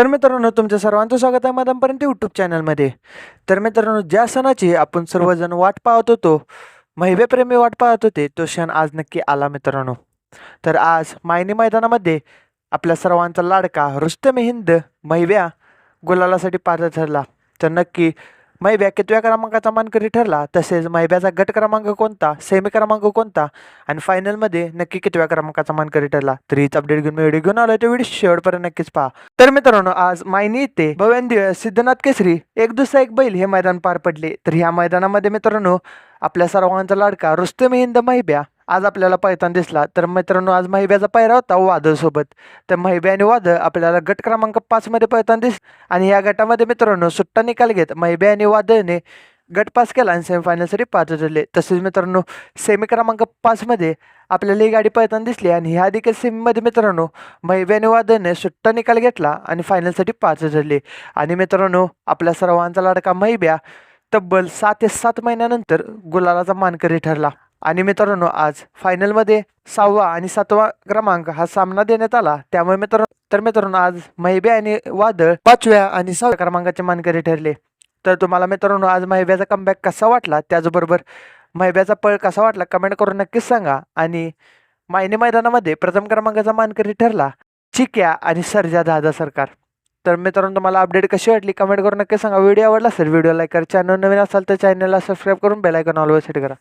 तर मित्रांनो तुमच्या सर्वांचं स्वागत आहे मदनपर्यंत यूट्यूब चॅनलमध्ये तर मित्रांनो ज्या सणाची आपण सर्वजण वाट पाहत होतो महिवेप्रेमी वाट पाहत होते तो क्षण आज नक्की आला मित्रांनो. तर आज मायनी मैदानामध्ये आपल्या सर्वांचा लाडका रुस्तम हिंद महिव्या गुलालासाठी पात्र ठरला. तर नक्की महिब्या कितव्या क्रमांकाचा मानकरी ठरला तसेच महिब्याचा गट क्रमांक कोणता सेमी क्रमांक कोणता? आणि फायनलमध्ये नक्की कितव्या क्रमांकाचा मानकरी ठरला? तर हीच अपडेट घेऊन मी व्हिडिओ घेऊन आलो तो व्हिडिओ शेवटपर्यंत नक्कीच पहा. तर मित्रांनो आज मायनी येथे भव्यांदिव्य सिद्धनाथ केसरी एक दुसरा एक बैल हे मैदान पार पडले. तर ह्या मैदानामध्ये मित्रांनो आपल्या सर्वांचा लाडका रुस्तम हिंद मैब्या आज आपल्याला पळताना दिसला तर मित्रांनो आज महिब्याचा पायरा होता वादळसोबत. तर महिब्या आणि वादळ आपल्याला गट क्रमांक पाचमध्ये पळताना दिस आणि या गटामध्ये मित्रांनो सुट्टा निकाल घेत महिब्या आणि वादळने गट पास केला आणि सेमीफायनलसाठी पात्र ठरले. तसेच मित्रांनो सेमी क्रमांक पाचमध्ये आपल्याला ही गाडी पळताना दिसली आणि ह्या देखील सेमीमध्ये मित्रांनो महिब्याने वादळने सुट्टा निकाल घेतला आणि फायनलसाठी पात्र ठरले. आणि मित्रांनो आपल्या सर्वांचा लाडका महिब्या तब्बल सात ते सात महिन्यानंतर गुलालाचा मानकरी ठरला. आणि मित्रांनो आज फायनलमध्ये सहावा आणि सातवा क्रमांक हा सामना देण्यात आला. त्यामुळे मित्रांनो तर मित्रांनो आज महिबे आणि वादळ पाचव्या आणि सहाव्या क्रमांकाचे मानकरी ठरले. तर तुम्हाला मित्रांनो आज महिब्याचा कमबॅक कसा वाटला? त्याचबरोबर महिब्याचा पळ कसा वाटला? कमेंट करून नक्कीच सांगा. आणि मायने मैदानामध्ये प्रथम क्रमांकाचा मानकरी ठरला चिक्या आणि सर्जा दादा सरकार. तर मित्रांनो तुम्हाला अपडेट कशी वाटली? कमेंट करून नक्की सांगा. व्हिडिओ आवडला असेल व्हिडिओ लाईक करा. चॅनल नवीन असाल तर चॅनलला सबस्क्राईब करून बेल ऑलवर सेट करा.